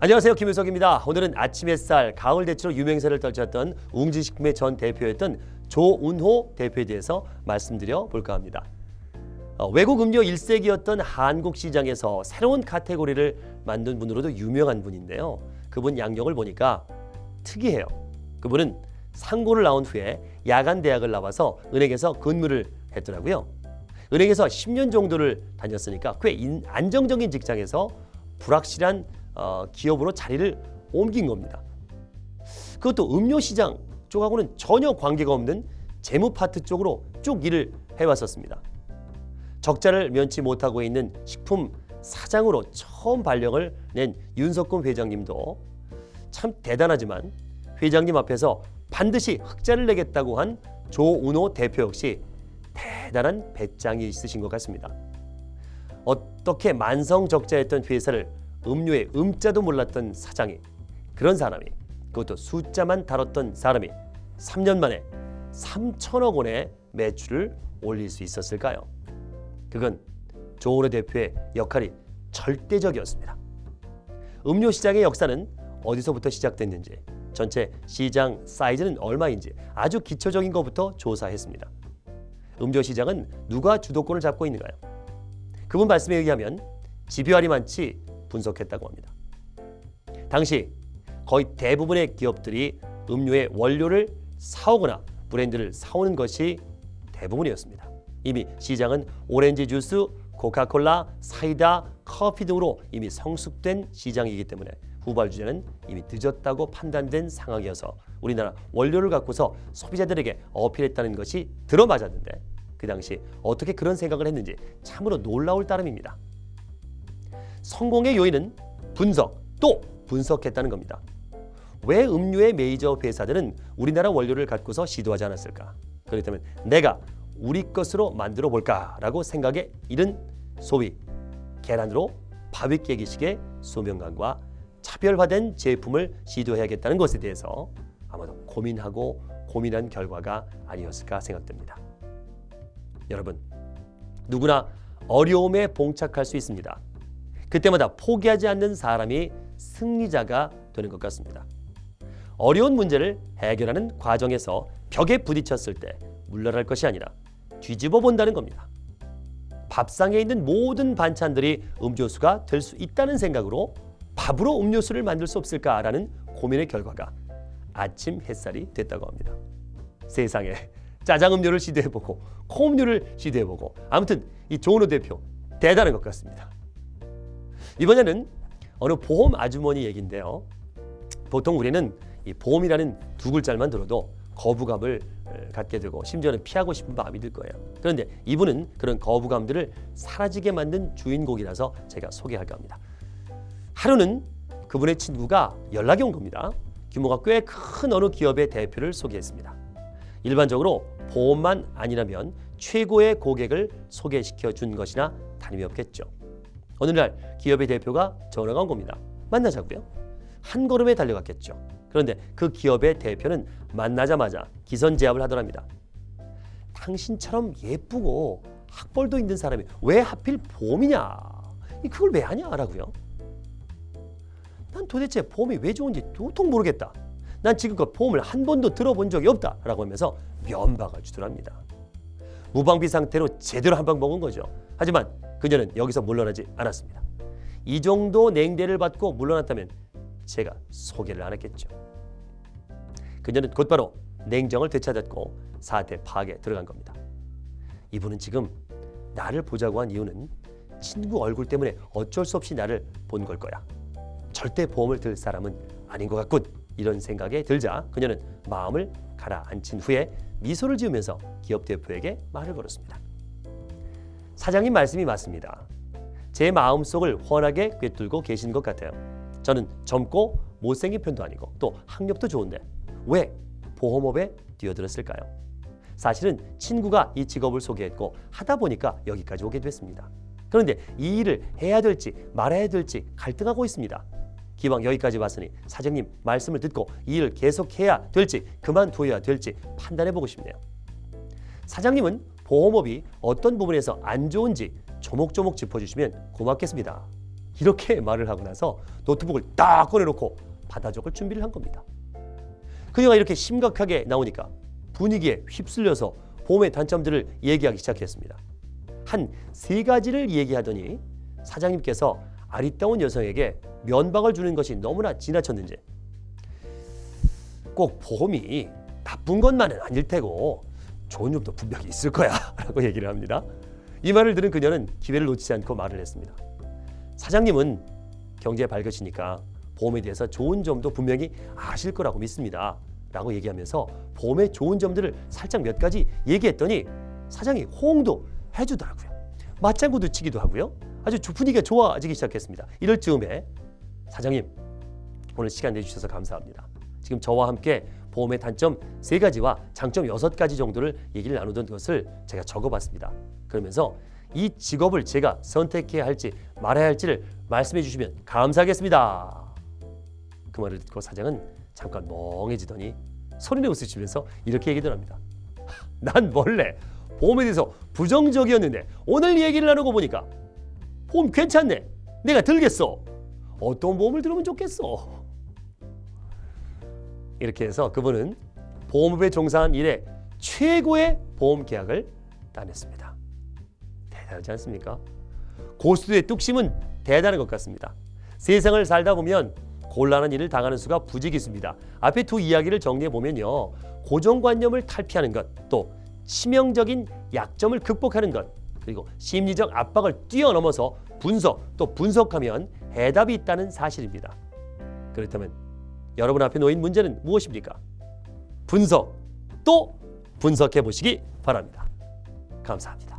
안녕하세요 김윤석입니다. 오늘은 아침 햇살 가을 대추로 유명세를 떨쳤던 웅진식품의 전 대표였던 조운호 대표에 대해서 말씀드려 볼까 합니다. 어, 외국 음료 1세기였던 한국 시장에서 새로운 카테고리를 만든 분으로도 유명한 분인데요. 그분 양력을 보니까 특이해요. 그분은 상고를 나온 후에 야간 대학을 나와서 은행에서 근무를 했더라고요. 은행에서 10년 정도를 다녔으니까 꽤 인- 안정적인 직장에서 불확실한 어, 기업으로 자리를 옮긴 겁니다. 그것도 음료 시장 쪽하고는 전혀 관계가 없는 재무 파트 쪽으로 쭉 일을 해왔었습니다. 적자를 면치 못하고 있는 식품 사장으로 처음 발령을 낸 윤석금 회장님도 참 대단하지만 회장님 앞에서 반드시 흑자를 내겠다고 한 조운호 대표 역시 대단한 배짱이 있으신 것 같습니다. 어떻게 만성 적자였던 회사를 음료의 음자도 몰랐던 사장이 그런 사람이 그것도 숫자만 다뤘던 사람이 3년 만에 3천억 원의 매출을 올릴 수 있었을까요? 그건 조은호 대표의 역할이 절대적이었습니다. 음료 시장의 역사는 어디서부터 시작됐는지, 전체 시장 사이즈는 얼마인지 아주 기초적인 것부터 조사했습니다. 음료 시장은 누가 주도권을 잡고 있는가요? 그분 말씀에 의하면 집요할이 많지 분석했다고 합니다. 당시 거의 대부분의 기업들이 음료의 원료를 사오거나 브랜드를 사오는 것이 대부분이었습니다. 이미 시장은 오렌지 주스, 코카콜라, 사이다, 커피 등으로 이미 성숙된 시장이기 때문에 후발주자는 이미 늦었다고 판단된 상황이어서 우리나라 원료를 갖고서 소비자들에게 어필했다는 것이 들어맞았는데 그 당시 어떻게 그런 생각을 했는지 참으로 놀라울 따름입니다. 성공의 요인은 분석 또 분석했다는 겁니다. 왜 음료의 메이저 회사들은 우리나라 원료를 갖고서 시도하지 않았을까? 그렇다면 내가 우리 것으로 만들어 볼까라고 생각에 이른 소위 계란으로 바위 깨기식의 소명감과 차별화된 제품을 시도해야겠다는 것에 대해서 아마도 고민하고 고민한 결과가 아니었을까 생각됩니다. 여러분 누구나 어려움에 봉착할 수 있습니다. 그때마다 포기하지 않는 사람이 승리자가 되는 것 같습니다. 어려운 문제를 해결하는 과정에서 벽에 부딪혔을 때 물러날 것이 아니라 뒤집어 본다는 겁니다. 밥상에 있는 모든 반찬들이 음료수가 될 수 있다는 생각으로 밥으로 음료수를 만들 수 없을까라는 고민의 결과가 아침 햇살이 됐다고 합니다. 세상에 짜장 음료를 시도해보고 콩음료를 시도해보고 아무튼 이 조은호 대표 대단한 것 같습니다. 이번에는 어느 보험 아주머니 얘기인데요. 보통 우리는 이 보험이라는 두 글자만 들어도 거부감을 에, 갖게 되고 심지어는 피하고 싶은 마음이 들 거예요. 그런데 이분은 그런 거부감들을 사라지게 만든 주인공이라서 제가 소개할까 합니다. 하루는 그분의 친구가 연락이 온 겁니다. 규모가 꽤 큰 어느 기업의 대표를 소개했습니다. 일반적으로 보험만 아니라면 최고의 고객을 소개시켜 준 것이나 다름이 없겠죠. 어느 날 기업의 대표가 전화가 온 겁니다. 만나자고요. 한 걸음에 달려갔겠죠. 그런데 그 기업의 대표는 만나자마자 기선 제압을 하더랍니다. 당신처럼 예쁘고 학벌도 있는 사람이 왜 하필? 이 그걸 왜 하냐라고요. 난 도대체 보험이 왜 좋은지 도통 모르겠다. 난 지금껏 보험을 한 번도 들어본 적이 없다라고 하면서 면박을 주더랍니다. 무방비 상태로 제대로 한 방 먹은 거죠. 하지만 그녀는 여기서 물러나지 않았습니다. 이 정도 냉대를 받고 물러났다면 제가 소개를 안 했겠죠. 그녀는 곧바로 냉정을 되찾았고 사태 파악에 들어간 겁니다. 이분은 지금 나를 보자고 한 이유는 친구 얼굴 때문에 어쩔 수 없이 나를 본 걸 거야. 절대 보험을 들 사람은 아닌 것 같군. 이런 생각에 들자 그녀는 마음을 가라앉힌 후에 미소를 지으면서 기업 대표에게 말을 걸었습니다. 사장님 말씀이 맞습니다. 제 마음속을 훤하게 꿰뚫고 계신 것 같아요. 저는 젊고 못생긴 편도 아니고 또 학력도 좋은데 왜 보험업에 뛰어들었을까요? 사실은 친구가 이 직업을 소개했고 하다 보니까 여기까지 오게 됐습니다. 그런데 이 일을 해야 될지 말아야 될지 갈등하고 있습니다. 기왕 여기까지 왔으니 사장님 말씀을 듣고 이 일을 계속해야 될지 그만둬야 될지 판단해 보고 싶네요. 사장님은 보험업이 어떤 부분에서 안 좋은지 조목조목 짚어주시면 고맙겠습니다. 이렇게 말을 하고 나서 노트북을 딱 꺼내놓고 받아 적을 준비를 한 겁니다. 그녀가 이렇게 심각하게 나오니까 분위기에 휩쓸려서 보험의 단점들을 얘기하기 시작했습니다. 한 세 가지를 얘기하더니 사장님께서 아리따운 여성에게 면박을 주는 것이 너무나 지나쳤는지 꼭 보험이 나쁜 것만은 아닐 테고 좋은 점도 분명히 있을 거야 라고 얘기를 합니다. 이 말을 들은 그녀는 기회를 놓치지 않고 말을 했습니다. 사장님은 경제에 밝으시니까 보험에 대해서 좋은 점도 분명히 아실 거라고 믿습니다. 라고 얘기하면서 보험의 좋은 점들을 살짝 몇 가지 얘기했더니 사장이 호응도 해주더라고요. 맞장구도 치기도 하고요. 아주 조- 분위기가 좋아지기 시작했습니다. 이럴 즈음에 사장님 오늘 시간 내주셔서 감사합니다. 지금 저와 함께 보험의 단점 세 가지와 장점 여섯 가지 정도를 얘기를 나누던 것을 제가 적어봤습니다. 그러면서 이 직업을 제가 선택해야 할지 말아야 할지를 말씀해 주시면 감사하겠습니다. 그 말을 듣고 사장은 잠깐 멍해지더니 소리내 웃으시면서 이렇게 얘기를 합니다. 난 원래 보험에 대해서 부정적이었는데 오늘 얘기를 나누고 보니까 보험 괜찮네. 내가 들겠어. 어떤 보험을 들으면 좋겠어. 이렇게 해서 그분은 보험업에 종사한 일에 최고의 보험 계약을 따냈습니다. 대단하지 않습니까? 고수의 뚝심은 대단한 것 같습니다. 세상을 살다 보면 곤란한 일을 당하는 수가 부지기수입니다. 앞에 두 이야기를 정리해 보면요. 고정관념을 탈피하는 것, 또 치명적인 약점을 극복하는 것, 그리고 심리적 압박을 뛰어넘어서 분석, 또 분석하면 해답이 있다는 사실입니다. 그렇다면 여러분 앞에 놓인 문제는 무엇입니까? 분석, 또 분석해 보시기 바랍니다. 감사합니다.